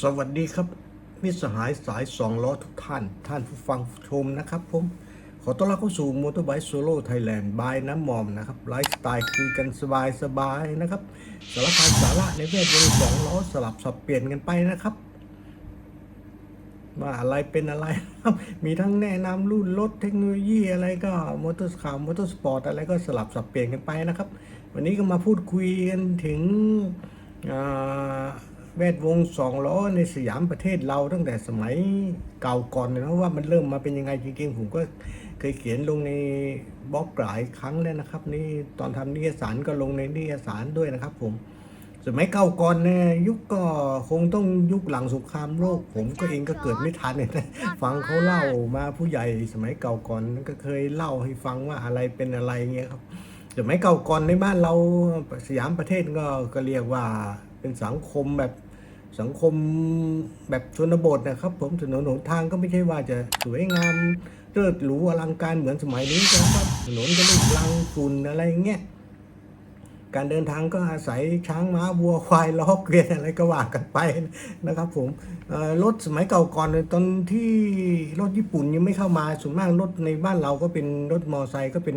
สวัสดีครับ มิสหายสายสองล้อทุกท่าน ท่านผู้ฟังชมนะครับผม ขอต้อนรับเข้าสู่มอเตอร์ไบค์โซโล่ไทยแลนด์บายน้ำมอมนะครับ ไลฟ์สไตล์คุยกันสบายสบายๆนะครับ สารพัดสาระในแวดวงสองล้อสลับสับเปลี่ยนกันไปนะครับว่าอะไรเป็นอะไรครับมีทั้งแนะนำรุ่นรถเทคโนโลยีอะไรก็มอเตอร์คาร์มอเตอร์สปอร์ตอะไรก็สลับสับเปลี่ยนกันไปนะครับ วันนี้ก็มาพูดคุยกันถึงอ่า แวดวงสองล้อในสยามประเทศเราตั้งแต่สมัยเก่าก่อนเลยนะว่ามันเริ่มมาเป็นยังไงจริงๆ ผมก็เคยเขียนลงในบล็อกหลายครั้งแล้วนะครับ นี่ตอนทำนิยสารก็ลงในนิยสารด้วยนะครับ ผม สมัยเก่าก่อนเนี่ยยุคก็คงต้องยุคหลังสงครามโลก ผมก็เองก็เกิดไม่ทันเนี่ยนะฟังเขาเล่ามาผู้ใหญ่สมัยเก่าก่อนก็เคยเล่าให้ฟังว่าอะไรเป็นอะไรเงี้ยครับ สมัยเก่าก่อนในบ้านเราสยามประเทศก็ก็เรียกว่าเป็นสังคมแบบสังคมแบบชนบทนะครับ ผมถนนหนทางก็ไม่ใช่ว่าจะสวยงามเลิศหรูอลังการเหมือนสมัยนี้นะครับถนนก็ลูกลังฝุ่นอะไรเงี้ยการเดินทางก็อาศัยช้างม้าวัวควายล้อเกวียนอะไรก็ว่ากันไปนะครับ ผมรถสมัยเก่าก่อนตอนที่รถญี่ปุ่นยังไม่เข้ามาส่วนมากรถในบ้านเราก็เป็นรถมอไซค์ก็เป็น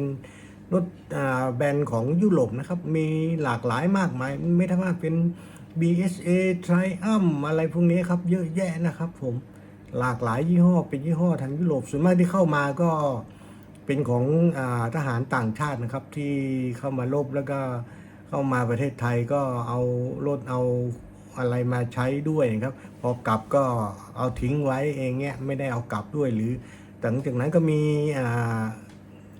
รถแบรนด์ของยุโรปนะครับ มีหลากหลายมากมาย ไม่ทั้งว่าเป็น BSA Triumph อะไรพวกนี้ครับ เยอะแยะนะครับผมหลากหลายยี่ห้อเป็นยี่ห้อทางยุโรปส่วนมากที่เข้ามาก็เป็นของอทหารต่างชาตินะครับ ที่เข้ามาลบแล้วก็เข้ามาประเทศไทยก็เอารถเอาอะไรมาใช้ด้วยนะครับ พอกลับก็เอาทิ้งไว้เองเงี้ยไม่ได้เอากลับด้วยหรือหลังจากนั้นก็มีอ่า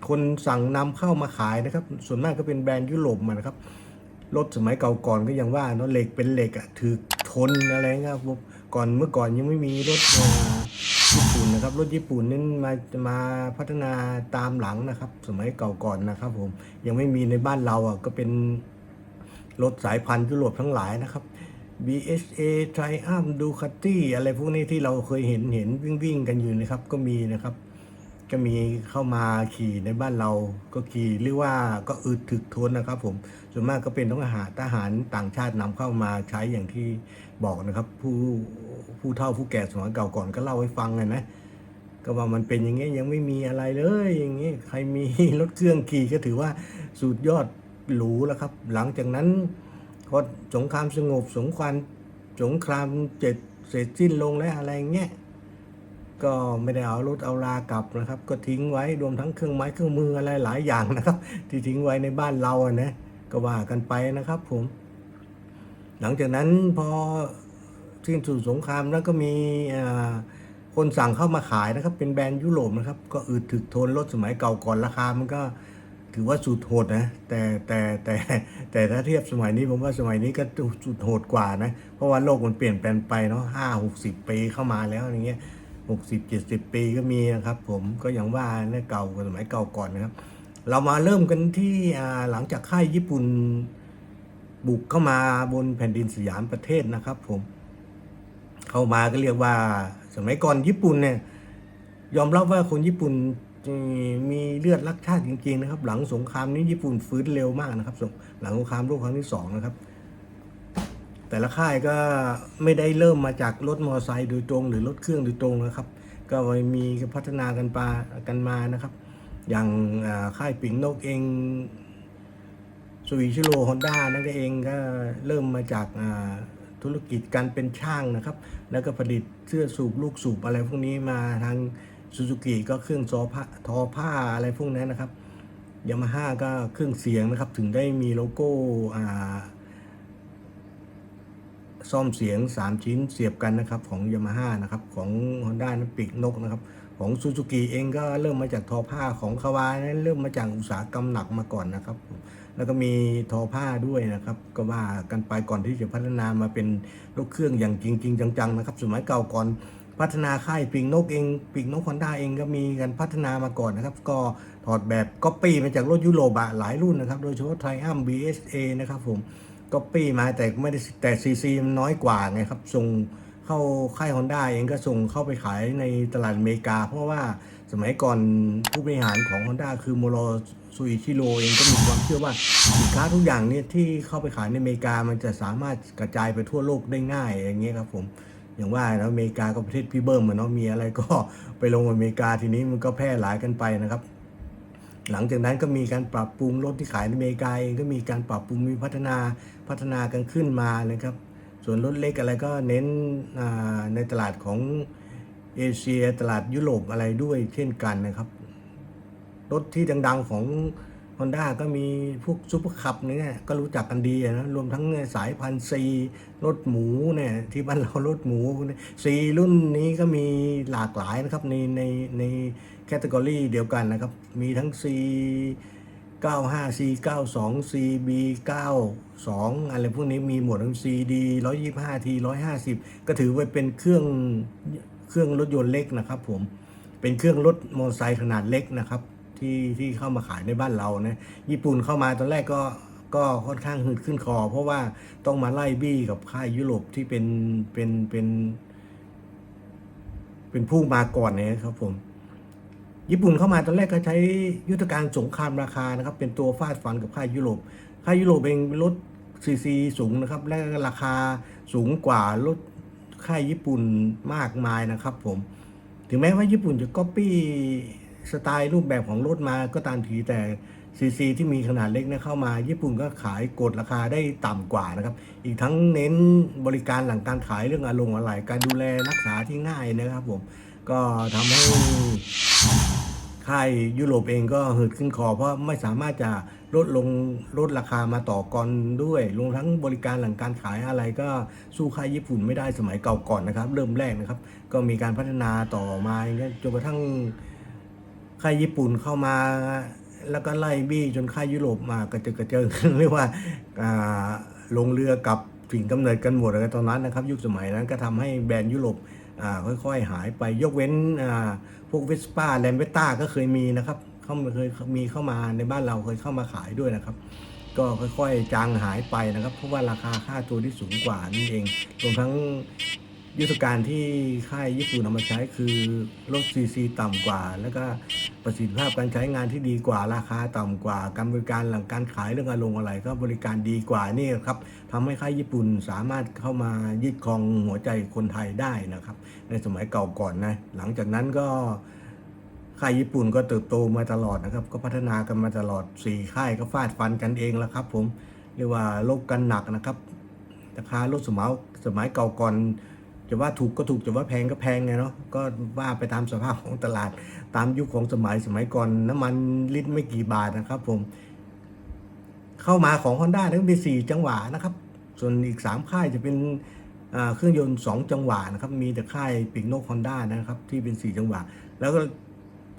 คนสั่งนำเข้ามาขายนะครับ ส่วนมากก็เป็นแบรนด์ยุโรปมานะครับรถสมัยเก่าก่อนก็ยังว่าเนาะเหล็กเป็นเหล็กอะถือทนอะไรเงี้ยครับก่อนเมื่อก่อนยังไม่มีรถญี่ปุ่นนะครับ รถญี่ปุ่นนั้นมามาพัฒนาตามหลังนะครับ สมัยเก่าก่อนนะครับ ผมยังไม่มีในบ้านเราอะก็เป็นรถสายพันธุ์ยุโรปทั้งหลายนะครับ BSA Triumph Ducati อะไรพวกนี้ที่เราเคยเห็นเห็นวิ่งวิ่งกันอยู่นะครับก็มีนะครับ ก็มีเข้ามาขี่ในบ้านเราก็ขี่เรียกว่าก็อึดถึกทนนะครับ ผมส่วนมากก็เป็นทหารทหารต่างชาตินำเข้ามาใช้อย่างที่บอกนะครับ ผู้ผู้เฒ่าผู้แก่สมัยเก่าก่อนก็เล่าให้ฟังไงนะก็ว่ามันเป็นอย่างเงี้ยยังไม่มีอะไรเลย อย่างเงี้ยใครมีรถเครื่องขี่ก็ถือว่าสุดยอดหรูแล้วครับ หลังจากนั้นพอสงครามสงบสงครามสงครามเจ็ดเสร็จสิ้นลงแล้วอะไรเงี้ย ก็ไม่ได้เอารถเอาลากลับนะครับ ก็ทิ้งไว้รวมทั้งเครื่องไม้เครื่องมืออะไรหลายอย่างนะครับ ที่ทิ้งไว้ในบ้านเราอะนะก็ว่ากันไปนะครับ ผม หลังจากนั้นพอสิ้นสุดสงครามแล้วก็มีคนสั่งเข้ามาขายนะครับ เป็นแบรนด์ยุโรปนะครับ ก็อึดถึกทนรถสมัยเก่าก่อนราคามันก็ถือว่าสุดโหดนะแต่แต่แต่แต่ถ้าเทียบสมัยนี้ผมว่าสมัยนี้ก็สุดโหดกว่านะ เพราะว่าโลกมันเปลี่ยนแปลงไปเนาะห้าหกสิบปีเข้ามาแล้วอย่างเงี้ย หกสิบเจ็ดสิบปีก็มีนะครับ ผมก็อย่างว่าเนี่ยเก่ากว่าสมัยเก่าก่อนนะครับ เรามาเริ่มกันที่หลังจากค่ายญี่ปุ่นบุกเข้ามาบนแผ่นดินสยามประเทศนะครับ ผม เข้ามาก็เรียกว่า สมัยก่อนญี่ปุ่นเนี่ย ยอมรับว่าคนญี่ปุ่นมีเลือดรักชาติจริงๆนะครับ หลังสงครามนี้ญี่ปุ่นฟื้นเร็วมากนะครับหลังสงครามโลกครั้งที่สองนะครับ แต่ละค่ายก็ไม่ได้เริ่มมาจากรถมอเตอร์ไซค์โดยตรง หรือรถเครื่องโดยตรงนะครับ ก็มีพัฒนากันปากันมานะครับ อย่างค่ายปิ่งนกเองสวีชิโรฮอนด้านั่นเองก็เริ่มมาจากธุรกิจการเป็นช่างนะครับ แล้วก็ผลิตเสื้อสูบลูกสูบอะไรพวกนี้มาทางซูซูกิก็เครื่องซอผ้าทอผ้าอะไรพวกนั้นนะครับยามาฮ่าก็เครื่องเสียงนะครับ ถึงได้มีโลโก้อ่า ซ่อมเสียง 3 ชิ้นเสียบกันนะครับของ Yamaha นะครับของ Honda นั้นปีกนกนะครับของ Suzuki เองก็เริ่มมาจากทอผ้าของคาวานั้นเริ่มมาจากอุตสาหกรรมหนักมาก่อนนะครับ แล้วก็มีทอผ้าด้วยนะครับ ก็ว่ากันไปก่อนที่จะพัฒนามาเป็นรถเครื่องอย่างจริงๆจังๆนะครับสมัยเก่าก่อนพัฒนาค่ายปีกนกเองปีกนกฮอนด้าเองก็มีการพัฒนามาก่อนนะครับ ก็ถอดแบบก๊อปปี้มาจากรถยุโรปหลายรุ่นนะครับ โดยเฉพาะ Triumph BSA นะครับผม ก็ปี้มาแต่ไม่ได้แต่ซีซีมันน้อยกว่าไงครับ ส่งเข้าค่ายฮอนด้าเองก็ส่งเข้าไปขายในตลาดอเมริกา เพราะว่าสมัยก่อนผู้บริหารของ Honda คือโมโรซูอิชิโร่เองก็มีความเชื่อว่าสินค้าทุกอย่างเนี่ยที่เข้าไปขายในอเมริกามันจะสามารถกระจายไปทั่วโลกได้ง่ายอย่างเงี้ยครับผมอย่างว่าแล้วอเมริกาก็ประเทศพี่เบิ้มอะเนาะมีอะไรก็ไปลงอเมริกาทีนี้มันก็แพร่หลายกันไปนะครับ หลังจากนั้นก็มีการปรับปรุงรถที่ขายในอเมริกาเองก็มีการปรับปรุงมีพัฒนาพัฒนากันขึ้นมานะครับ ส่วนรถเล็กอะไรก็เน้นในตลาดของเอเชียตลาดยุโรปอะไรด้วยเช่นกันนะครับ รถที่ดังๆของ Honda ก็มีพวกซูเปอร์คับเนี่ยก็รู้จักกันดีนะรวมทั้งสายพันธุ์ซีรถหมูเนี่ยที่บ้านเรารถหมูซีรุ่นนี้ก็มีหลากหลายนะครับในในในแคตตากรีเดียวกันนะครับ มีทั้ง C 95 C 92 CB 92อะไรพวกนี้มีหมดทั้ง CD 125 T 150 ก็ถือว่าเป็นเครื่องเครื่องรถยนต์เล็กนะครับผมเป็นเครื่องรถมอเตอร์ไซค์ขนาดเล็กนะครับ ที่ที่เข้ามาขายในบ้านเรานะญี่ปุ่นเข้ามาตอนแรกก็ก็ค่อนข้างหืดขึ้นคอ เพราะว่าต้องมาไล่บี้กับค่ายยุโรปที่เป็นเป็นเป็นเป็นผู้มาก่อนเนี่ยครับผมญี่ปุ่นเข้ามาตอนแรกก็ใช้ยุทธการสงครามราคานะครับ เป็นตัวฟาดฟันกับค่ายยุโรปค่ายยุโรปเองรถซีซีสูงนะครับ และราคาสูงกว่ารถค่ายญี่ปุ่นมากมายนะครับผม ถึงแม้ว่าญี่ปุ่นจะก๊อปปี้ สไตล์รูปแบบของรถมาก็ตามทีแต่ซีซีที่มีขนาดเล็กนะเข้ามา ญี่ปุ่นก็ขายกดราคาได้ต่ำกว่านะครับ อีกทั้งเน้นบริการหลังการขายเรื่องอารมณ์อะไรการดูแลรักษาที่ง่ายนะครับผมก็ทำให้ค่ายยุโรปเองก็หืดขึ้นคอ เพราะไม่สามารถจะลดลงลดราคามาต่อกรด้วยรวมทั้งบริการหลังการขายอะไรก็สู้ค่ายญี่ปุ่นไม่ได้สมัยเก่าก่อนนะครับ เริ่มแรกนะครับ ก็มีการพัฒนาต่อมาจนกระทั่ง ค่ายญี่ปุ่นเข้ามา แล้วก็ไล่บี้จนค่ายยุโรปมากระเจิดกระเจิงเรียกว่าลงเรือกับถิ่นกำเนิดกันหมดอะไรตอนนั้นนะครับ ยุคสมัยนั้นก็ทำให้แบรนด์ยุโรปค่อยๆ หายไปยกเว้นพวกเวสป้าแลมเบต้าก็เคยมีนะครับเข้ามาเคยมีเข้ามาในบ้านเราเคยเข้ามาขายด้วยนะครับ ก็ค่อยๆ จางหายไปนะครับ เพราะว่าราคาค่าตัวที่สูงกว่านี่เองรวมทั้ง ยุทธการที่ค่ายญี่ปุ่นเอามาใช้คือรถซีซีต่ำกว่า แล้วก็ประสิทธิภาพการใช้งานที่ดีกว่าราคาต่ำกว่า การบริการหลังการขายเรื่องอารมณ์อะไร ก็บริการดีกว่านี่ครับทำให้ค่ายญี่ปุ่นสามารถเข้ามายึดครองหัวใจคนไทยได้นะครับ ในสมัยเก่าก่อนนะหลังจากนั้นก็ค่ายญี่ปุ่นก็เติบโตมาตลอดนะครับ ก็พัฒนากันมาตลอด4ค่ายก็ฟาดฟันกันเองแล้วครับ ผมเรียกว่าลบกันหนักนะครับราคารถสมัยสมัยเก่าก่อน จะว่าถูกก็ถูกจะว่าแพงก็แพงไงเนาะก็ว่าไปตามสภาพของตลาด ตามยุคของสมัยสมัยก่อนน้ำมันลิตรไม่กี่บาทนะครับ ผม เข้ามาของ Honda เนี่ยก็มี4จังหวะนะครับ ส่วนอีก 3 ค่ายจะเป็นเครื่องยนต์ 2 จังหวะนะครับ มีแต่ค่ายปิกโนคอนด้านะครับ ที่เป็น 4 จังหวะ แล้วก็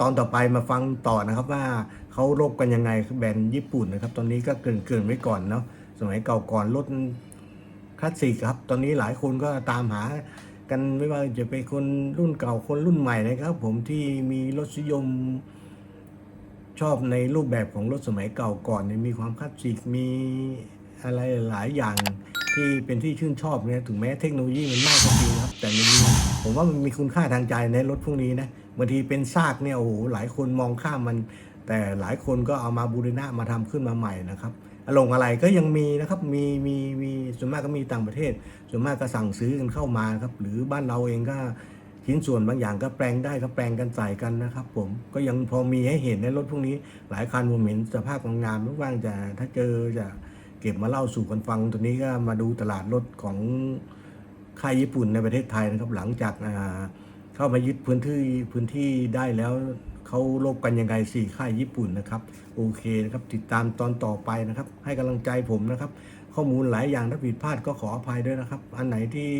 ตอนต่อไปมาฟังต่อนะครับว่าเขารบกันยังไงแบรนด์ญี่ปุ่นนะครับ ตอนนี้ก็เกินเกินไว้ก่อนเนาะสมัยเก่าก่อนรถ คลาสสิกครับ ตอนนี้หลายคนก็ตามหากันไม่ว่าจะเป็นคนรุ่นเก่าคนรุ่นใหม่นะครับ ผมที่มีรสนิยมชอบในรูปแบบของรถสมัยเก่าก่อนเนี่ยมีความคลาสสิกมีอะไรหลายอย่างที่เป็นที่ชื่นชอบเนี่ยถึงแม้เทคโนโลยีมันมากก็จริงครับ แต่มันมีผมว่ามันมีคุณค่าทางใจในรถพวกนี้นะบางทีเป็นซากเนี่ยโอ้โหหลายคนมองข้ามมัน แต่หลายคนก็เอามาบูรณะมาทำขึ้นมาใหม่นะครับ อารมณ์อะไรก็ยังมีนะครับ มีมีมีส่วนมากก็มีต่างประเทศ ส่วนมากก็สั่งซื้อกันเข้ามาครับ หรือบ้านเราเองก็ชิ้นส่วนบางอย่างก็แปลงได้ก็แปลงกันใส่กันนะครับ ผมก็ยังพอมีให้เห็นในรถพวกนี้ หลายคันผมเห็นสภาพของงามๆว่างจะถ้าเจอจะเก็บมาเล่าสู่กันฟังตัวนี้ก็มาดูตลาดรถของค่ายญี่ปุ่นในประเทศไทยนะครับ หลังจากอ่า เข้ามายึดพื้นที่พื้นที่ได้แล้วเขาลบกันยังไงสี่ค่ายญี่ปุ่นนะครับ โอเคนะครับ ติดตามตอนต่อไปนะครับ ให้กำลังใจผมนะครับ ข้อมูลหลายอย่างถ้าผิดพลาดก็ขออภัยด้วยนะครับ อันไหนที่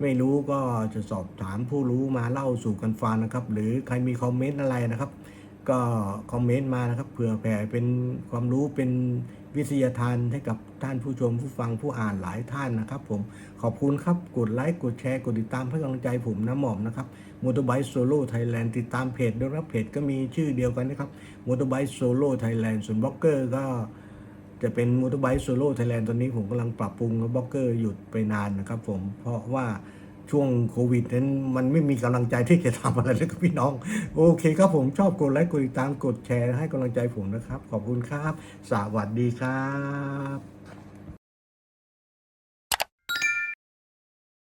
ไม่รู้ก็จะสอบถามผู้รู้มาเล่าสู่กันฟังนะครับ หรือใครมีคอมเมนต์อะไรนะครับ ก็คอมเมนต์มานะครับเผื่อแผ่เป็นความรู้เป็นวิทยาทานให้กับท่านผู้ชมผู้ฟังผู้อ่านหลายท่านนะครับ ผมขอบคุณครับกดไลค์กดแชร์กดติดตามให้กำลังใจผมนะหม่อมนะครับมอเตอร์ไบค์โซโล่ไทยแลนด์ติดตามเพจด้วยนะเพจก็มีชื่อเดียวกันนะครับมอเตอร์ไบค์โซโล่ไทยแลนด์ส่วนบล็อกเกอร์ก็จะเป็นมอเตอร์ไบค์โซโล่ไทยแลนด์ตอนนี้ผมกำลังปรับปรุงแล้วบล็อกเกอร์หยุดไปนานนะครับ ผมเพราะว่า ช่วงโควิดนั้นมันไม่มีกำลังใจที่จะทำอะไรเลยครับพี่น้อง โอเคครับผมชอบกดไลค์กดติดตามกดแชร์ให้กำลังใจผมนะครับ ขอบคุณครับ สวัสดีครับ